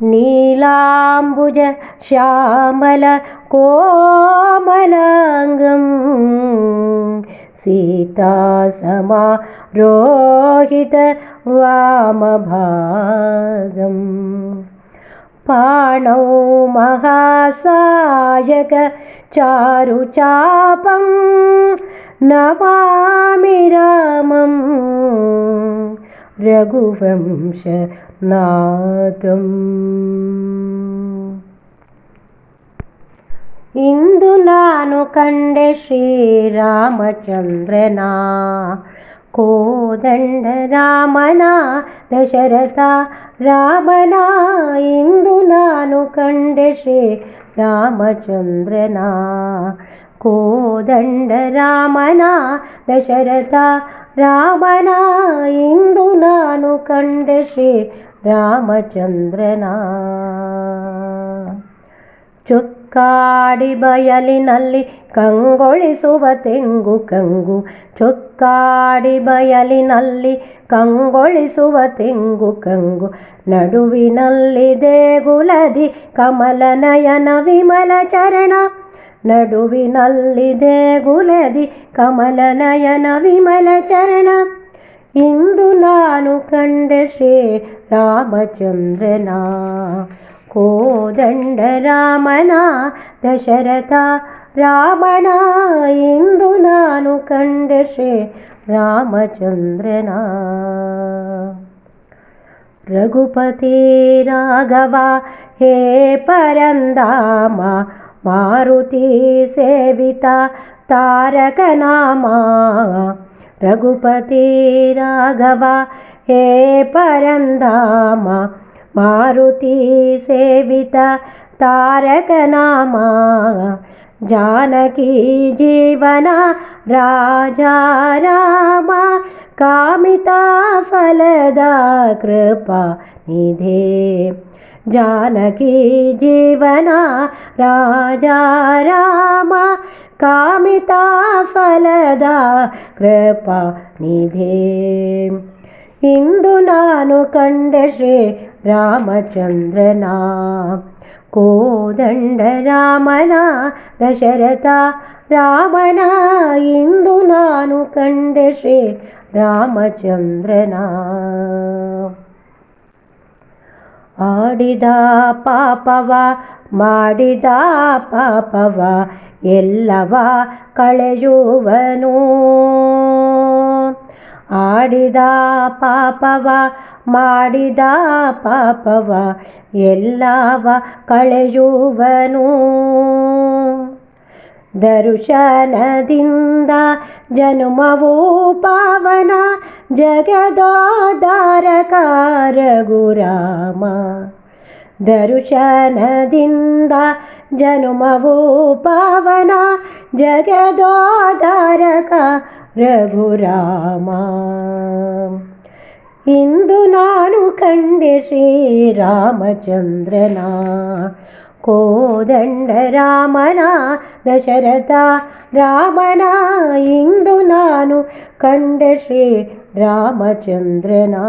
नीलाम्बुज श्यामल कोमलाङ्गम् सीता समारोहित वामभागं पाणौ महासायक चारुचापं नमामि रामम् രഘുവംശനാഥം. ഇന്ദു നാനു കണ്ട ശ്രീരാമചന്ദ്രന കോദണ്ഡ രാമന ദശരഥ രാമന ഇന്ദു നാനു കണ്ട ശ്രീ രാമചന്ദ്രന കോദണ്ഡ രാമന ദശരഥ രാമന ഇ ಕಂಡೆ ಶ್ರೀ ರಾಮಚಂದ್ರನ. ಚೊಕ್ಕಾಡಿ ಬಯಲಿನಲ್ಲಿ ಕಂಗೊಳಿಸುವ ತೆಂಗು ಕಂಗು. ಚೊಕ್ಕಾಡಿ ಬಯಲಿನಲ್ಲಿ ಕಂಗೊಳಿಸುವ ತೆಂಗು ಕಂಗು. ನಡುವಿನಲ್ಲಿ ದೇಗುಲದಿ ಕಮಲ ನಯನ ವಿಮಲ ಚರಣ. ನಡುವಿನಲ್ಲಿ ದೇಗುಲದಿ ಕಮಲ ನಯನ ವಿಮಲ ಚರಣ. ಇಂದು ನಾನು ಕಂಡೆ ಶ್ರೀ ರಾಮಚಂದ್ರನ ಕೋದಂಡ ರಾಮನ ದಶರಥ ರಾಮನ ಇಂದು ನಾನು ಕಂಡೆ ಶ್ರೀ ರಾಮಚಂದ್ರನ ರಘುಪತಿ ರಾಘವ ಹೇ ಪರಂದಾಮ ಮಾರುತಿ ಸೇವಿತ ತಾರಕ रघुपति राघवा हे परन्दामा ಪರಂದಾಮ ಮಾರುತಿ ಸೇವಿತ ತಾರಕ ನಾಮ ಜಾನಕಿ ಜೀವನ ರಾಜ ರಾಮ ಕಾಮಿತ ಫಲದ ಕೃಪಾ ನಿಧೆ ಜಾನಕಿ ಜೀವನ ರಾಜ ರಾಮ ಕಾಮಿತ ಫಲದ ಕೃಪಾ ನಿಧೆ ಇಂದು ನಾನು ಕಂಡೆ ಶ್ರೀ ರಾಮಚಂದ್ರನ ಕೋದಂಡ ರಾಮನ ದಶರಥ ರಾಮನ ಇಂದು ನಾನು ಕಂಡೆ ಶ್ರೀ ರಾಮಚಂದ್ರನ ಆಡಿದ ಪಾಪವ, ಮಾಡಿದ ಪಾಪವ, ಎಲ್ಲವ ಕಳೆಯುವನು. ಆಡಿದ ಪಾಪವ, ಮಾಡಿದ ಪಾಪವ, ಎಲ್ಲವ ಕಳೆಯುವನು. ದರ್ಶನದಿಂದ ಜನುಮವೂ ಪಾವನ ಜಗದೋದಾರಕಾರ ಗುರಾಮ ದರ್ಶನದಿಂದ ಜನುಮವು ಪಾವನ ಜಗದೋದಾರಕ ರಘುರಾಮ ಇಂದು ನಾನು ಕಂಡೆ ಶ್ರೀರಾಮಚಂದ್ರನ ಕೋದಂಡ ರಾಮನ ದಶರಥ ರಾಮನ ಇಂದು ನಾನು ಕಂಡೆ ಶ್ರೀ രാമചന്ദ്രനാ.